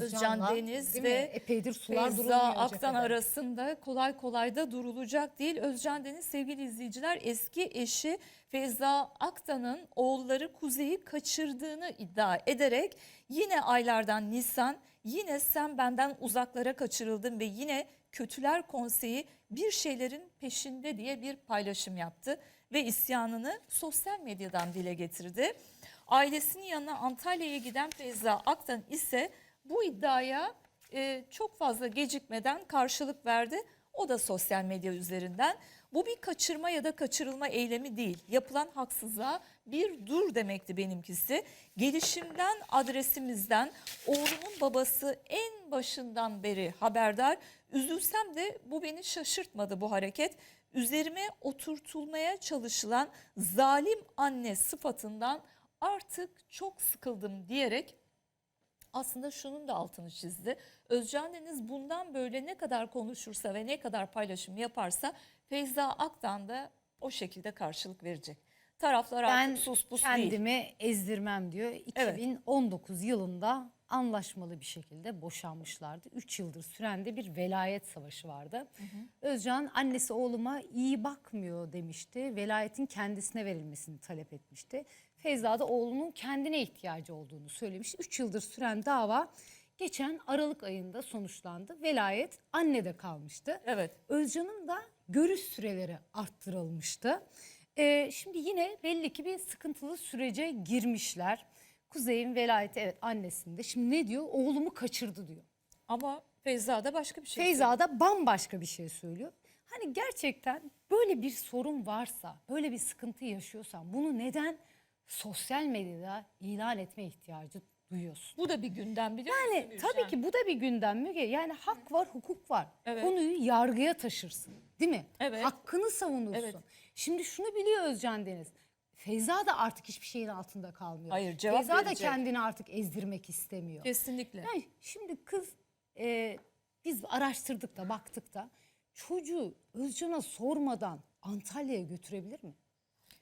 Özcan'la, Özcan Deniz değil ve epeydir sular Feyza Aktan cephede. arasında kolay kolay da durulacak değil. Özcan Deniz sevgili izleyiciler eski eşi Feyza Aktan'ın oğulları Kuzey'i kaçırdığını iddia ederek yine aylardan Nisan yine sen benden uzaklara kaçırıldın ve yine Kötüler Konseyi bir şeylerin peşinde diye bir paylaşım yaptı ve isyanını sosyal medyadan dile getirdi. Ailesinin yanına Antalya'ya giden Feyza Aktan ise bu iddiaya e, çok fazla gecikmeden karşılık verdi. O da sosyal medya üzerinden. Bu bir kaçırma ya da kaçırılma eylemi değil. Yapılan haksızlığa bir dur demekti benimkisi. Gelişimden, adresimizden, oğlumun babası en başından beri haberdar. Üzülsem de bu beni şaşırtmadı bu hareket. Üzerime oturtulmaya çalışılan zalim anne sıfatından artık çok sıkıldım diyerek aslında şunun da altını çizdi. Özcan Deniz bundan böyle ne kadar konuşursa ve ne kadar paylaşım yaparsa Feyza Aktan da o şekilde karşılık verecek. Taraflar Ben artık sus pus kendimi değil. ezdirmem diyor. Evet. 2019 yılında anlaşmalı bir şekilde boşanmışlardı. 3 yıldır süren de bir velayet savaşı vardı. Özcan annesi oğluma iyi bakmıyor demişti. Velayetin kendisine verilmesini talep etmişti. Feyza da oğlunun kendine ihtiyacı olduğunu söylemişti. 3 yıldır süren dava geçen Aralık ayında sonuçlandı. Velayet annede kalmıştı. Evet. Özcan'ın da görüş süreleri arttırılmıştı. Ee, şimdi yine belli ki bir sıkıntılı sürece girmişler. Kuzey'in velayeti evet annesinde. Şimdi ne diyor? Oğlumu kaçırdı diyor. Ama Feyza da başka bir şey. Feyza da bambaşka bir şey söylüyor. Hani gerçekten böyle bir sorun varsa, böyle bir sıkıntı yaşıyorsan bunu neden sosyal medyada ilan etme ihtiyacı duyuyorsun? Bu da bir gündem biliyor Yani musun? tabii Gülşen? ki bu da bir gündem Müge. Yani hak var, hukuk var. Evet. Konuyu yargıya taşırsın. Değil mi? Evet. Hakkını savunursun. Evet. Şimdi şunu biliyor Özcan Deniz. Feyza da artık hiçbir şeyin altında kalmıyor. Hayır, cevap Feyza da verecek. kendini artık ezdirmek istemiyor. Kesinlikle. Yani şimdi kız e, biz araştırdık da baktık da çocuğu Özcan'a sormadan Antalya'ya götürebilir mi?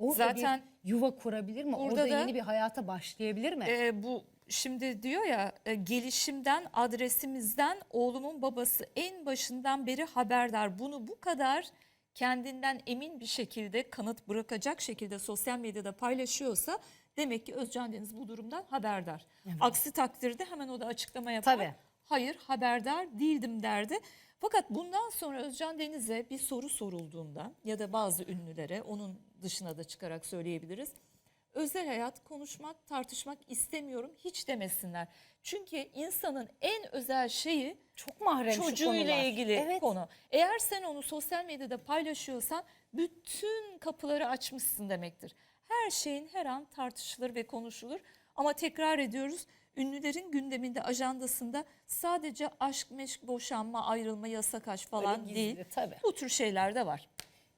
Orada Zaten bir yuva kurabilir mi? burada Orada da- yeni bir hayata başlayabilir mi? Ee, bu şimdi diyor ya e, gelişimden adresimizden oğlumun babası en başından beri haberdar. Bunu bu kadar kendinden emin bir şekilde kanıt bırakacak şekilde sosyal medyada paylaşıyorsa demek ki Özcan Deniz bu durumdan haberdar. Aksi takdirde hemen o da açıklama yapar. Tabii. Hayır haberdar değildim derdi. Fakat bundan sonra Özcan Deniz'e bir soru sorulduğunda ya da bazı ünlülere onun dışına da çıkarak söyleyebiliriz. Özel hayat konuşmak, tartışmak istemiyorum hiç demesinler. Çünkü insanın en özel şeyi Çok mahrem şu çocuğuyla konular. ilgili Evet. konu. Eğer sen onu sosyal medyada paylaşıyorsan bütün kapıları açmışsın demektir. Her şeyin her an tartışılır ve konuşulur. Ama tekrar ediyoruz ünlülerin gündeminde ajandasında sadece aşk, meşk, boşanma, ayrılma, yasak aşk falan Öyle gizli, değil. tabii. Bu tür şeyler de var.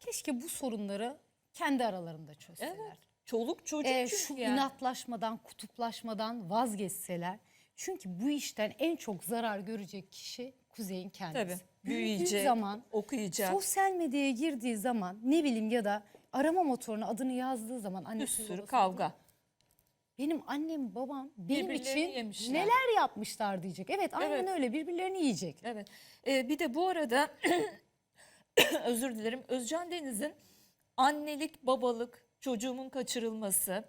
Keşke bu sorunları kendi aralarında çözseler. Evet. Çoluk çocuk Ee, çünkü şu yani. inatlaşmadan, kutuplaşmadan vazgeçseler. Çünkü bu işten en çok zarar görecek kişi Kuzey'in kendisi. Tabii. Büyüdüğü Büyüyecek, zaman, okuyacak. sosyal medyaya girdiği zaman ne bileyim ya da arama motoruna adını yazdığı zaman Bir annesi sürü babası- kavga. Benim annem babam benim için yemişler. neler yapmışlar diyecek. Evet aynen Evet. öyle birbirlerini yiyecek. Evet. Ee, bir de bu arada özür dilerim. Özcan Deniz'in annelik, babalık, çocuğumun kaçırılması,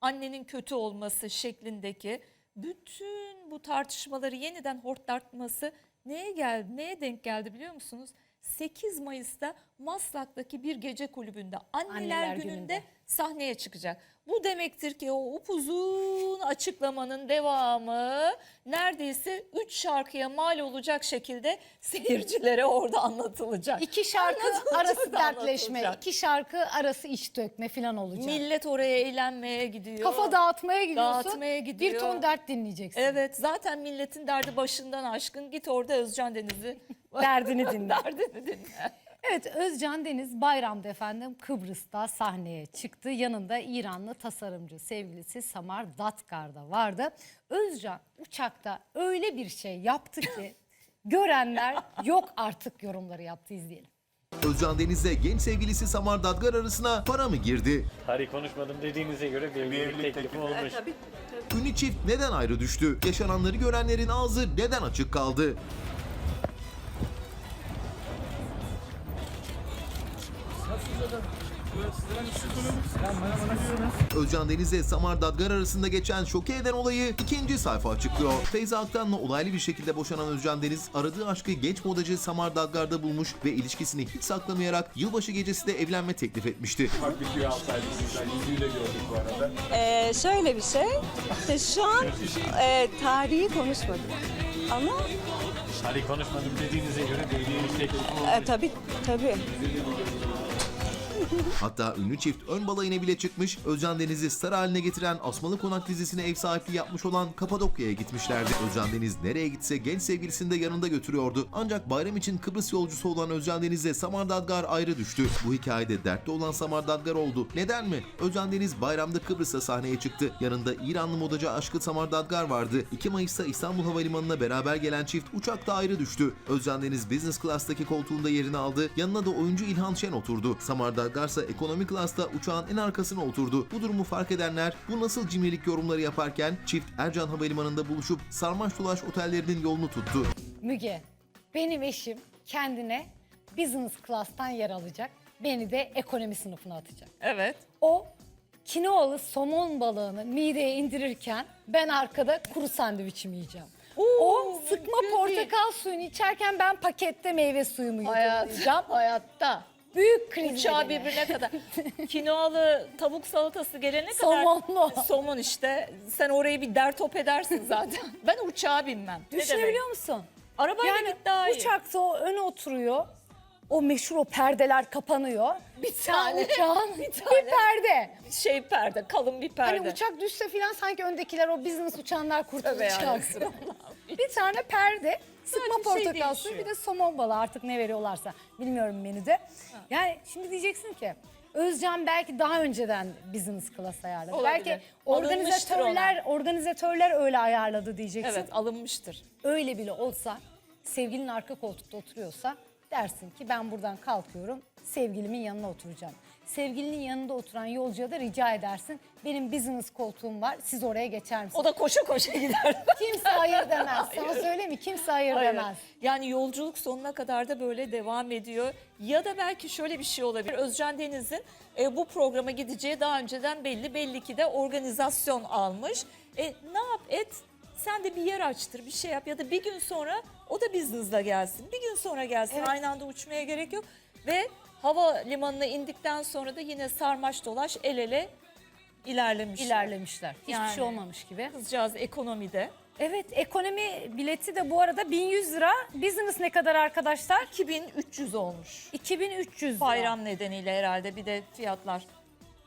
annenin kötü olması şeklindeki bütün bu tartışmaları yeniden hortlatması neye geldi? Neye denk geldi biliyor musunuz? 8 Mayıs'ta Maslak'taki bir gece kulübünde Anneler, Anneler Günü'nde Günü'nde. sahneye çıkacak. Bu demektir ki o upuzun açıklamanın devamı neredeyse 3 şarkıya mal olacak şekilde seyircilere orada anlatılacak. İki şarkı Anlatılacak arası dertleşme, anlatılacak. iki şarkı arası iç dökme falan olacak. Millet oraya eğlenmeye gidiyor. Kafa dağıtmaya gidiyorsun. Dağıtmaya gidiyor. Bir ton dert dinleyeceksin. Evet zaten milletin derdi başından aşkın. Git orada Özcan Deniz'i Derdini dinle. derdini dinle. Evet Özcan Deniz bayramda efendim Kıbrıs'ta sahneye çıktı. Yanında İranlı tasarımcı sevgilisi Samar Datkar da vardı. Özcan uçakta öyle bir şey yaptı ki görenler yok artık yorumları yaptı izleyelim. Özcan Deniz'le genç sevgilisi Samar Dadgar arasına para mı girdi? Tarih konuşmadım dediğinize göre bir evlilik teklifi olmuş. Ünlü çift neden ayrı düştü? Yaşananları görenlerin ağzı neden açık kaldı? Özcan Deniz ile Samar Dadgar arasında geçen şoke eden olayı ikinci sayfa açıklıyor. Feyza Aktan'la olaylı bir şekilde boşanan Özcan Deniz aradığı aşkı genç modacı Samar Dadgar'da bulmuş ve ilişkisini hiç saklamayarak yılbaşı gecesi de evlenme teklif etmişti. Ee, şöyle bir şey, işte şu an e, tarihi konuşmadık. Ama Tarih konuşmadım dediğinize göre bir evlilik teklifi olmuş. e, tabii tabii. Hatta ünlü çift ön balayına bile çıkmış, Özcan Deniz'i star haline getiren Asmalı Konak dizisine ev sahipliği yapmış olan Kapadokya'ya gitmişlerdi. Özcan Deniz nereye gitse genç sevgilisini de yanında götürüyordu. Ancak bayram için Kıbrıs yolcusu olan Özcan Deniz'le Samar Dadgar ayrı düştü. Bu hikayede dertli olan Samar Dadgar oldu. Neden mi? Özcan Deniz bayramda Kıbrıs'a sahneye çıktı. Yanında İranlı modacı Aşkı Samar Dadgar vardı. 2 Mayıs'ta İstanbul Havalimanı'na beraber gelen çift uçakta ayrı düştü. Özcan Deniz business class'taki koltuğunda yerini aldı. Yanına da oyuncu İlhan Şen oturdu. Samar Dadgar ise ekonomi klasta uçağın en arkasına oturdu. Bu durumu fark edenler bu nasıl cimrilik yorumları yaparken çift Ercan Havalimanı'nda buluşup sarmaş dolaş otellerinin yolunu tuttu. Müge, benim eşim kendine business class'tan yer alacak. Beni de ekonomi sınıfına atacak. Evet. O kinoalı somon balığını mideye indirirken ben arkada kuru sandviçimi yiyeceğim. o sıkma portakal suyunu içerken ben pakette meyve suyumu yiyeceğim. Hayatta. Büyük kriz Uçağı birbirine kadar. Kinoalı tavuk salatası gelene kadar. Somonlu. Somon işte. Sen orayı bir dert top edersin zaten. ben uçağa binmem. Düşünebiliyor musun? Arabayla Yani git daha iyi. uçakta o öne oturuyor. O meşhur o perdeler kapanıyor. Bir tane, uçağın bir bir, tane. perde. Şey perde, kalın bir perde. Hani uçak düşse filan sanki öndekiler o business uçanlar kurtulacak. yarabbim. Bir tane perde, sıkma Sadece şey portakal suyu değişiyor. bir de somon balığı artık ne veriyorlarsa bilmiyorum menüde. Yani şimdi diyeceksin ki Özcan belki daha önceden business class ayarladı. Olabilir. Belki Alınmıştır organizatörler organizatörler öyle ayarladı diyeceksin. Evet alınmıştır. Öyle bile olsa sevgilin arka koltukta oturuyorsa dersin ki ben buradan kalkıyorum sevgilimin yanına oturacağım. Sevgilinin yanında oturan yolcuya da rica edersin. Benim business koltuğum var siz oraya geçer misiniz? O da koşa koşa gider. Kimse hayır demez. Sana söyleyeyim mi? Kimse hayır, Hayır. demez. Yani yolculuk sonuna kadar da böyle devam ediyor. Ya da belki şöyle bir şey olabilir. Özcan Deniz'in e, bu programa gideceği daha önceden belli. Belli ki de organizasyon almış. E, ne yap et? Sen de bir yer açtır, bir şey yap ya da bir gün sonra o da business'la gelsin. Bir gün sonra gelsin. Evet. Aynı anda uçmaya gerek yok. Ve hava limanına indikten sonra da yine sarmaş dolaş el ele ilerlemişler. İlerlemişler. Hiçbir Yani. şey olmamış gibi. Kızcağız ekonomide. Evet ekonomi bileti de bu arada 1100 lira. Business ne kadar arkadaşlar? 2300 olmuş. 2300 lira. Bayram nedeniyle herhalde bir de fiyatlar.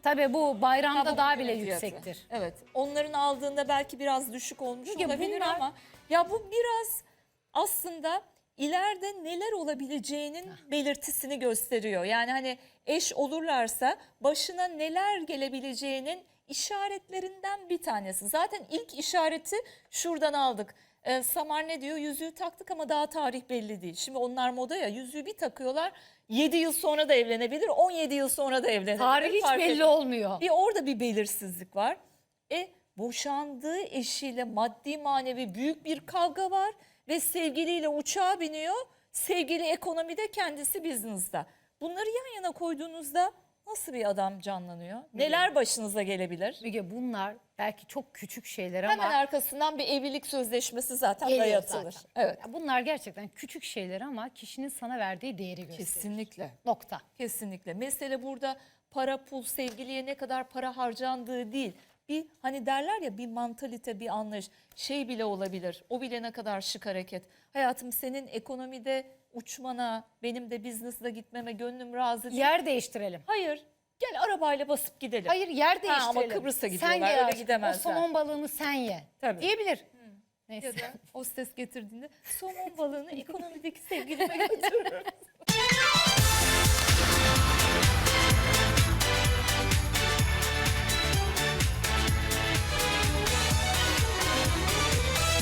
Tabii bu bayramda bu daha bile fiyatı. yüksektir. Evet. Onların aldığında belki biraz düşük olmuş Çünkü olabilir bunlar- ama ya bu biraz aslında ileride neler olabileceğinin belirtisini gösteriyor. Yani hani eş olurlarsa başına neler gelebileceğinin işaretlerinden bir tanesi. Zaten ilk işareti şuradan aldık. Ee, Samar ne diyor? Yüzüğü taktık ama daha tarih belli değil. Şimdi onlar moda ya yüzüğü bir takıyorlar. 7 yıl sonra da evlenebilir, 17 yıl sonra da evlenebilir. Tarih hiç Fark belli etmez. olmuyor. Bir orada bir belirsizlik var. E boşandığı eşiyle maddi manevi büyük bir kavga var ve sevgiliyle uçağa biniyor. Sevgili ekonomide kendisi business'ta. Bunları yan yana koyduğunuzda nasıl bir adam canlanıyor? Neler başınıza gelebilir? Müge bunlar belki çok küçük şeyler Hemen ama arkasından bir evlilik sözleşmesi zaten geliyor dayatılır. zaten. Evet. Bunlar gerçekten küçük şeyler ama kişinin sana verdiği değeri gösteriyor. Kesinlikle. Nokta. Kesinlikle. Mesele burada para pul sevgiliye ne kadar para harcandığı değil. Bir hani derler ya bir mantalite bir anlayış şey bile olabilir. O bile ne kadar şık hareket. Hayatım senin ekonomide uçmana benim de business'la gitmeme gönlüm razı değil. Yer değiştirelim. Hayır gel arabayla basıp gidelim. Hayır yer Ha, değiştirelim. ama Kıbrıs'a gidiyorlar, Sen öyle gel aşkım, gidemezler. O somon balığını sen ye. Tabii. Diyebilir. Neyse. Ya da hostes getirdiğinde somon balığını ekonomideki sevgilime götürür.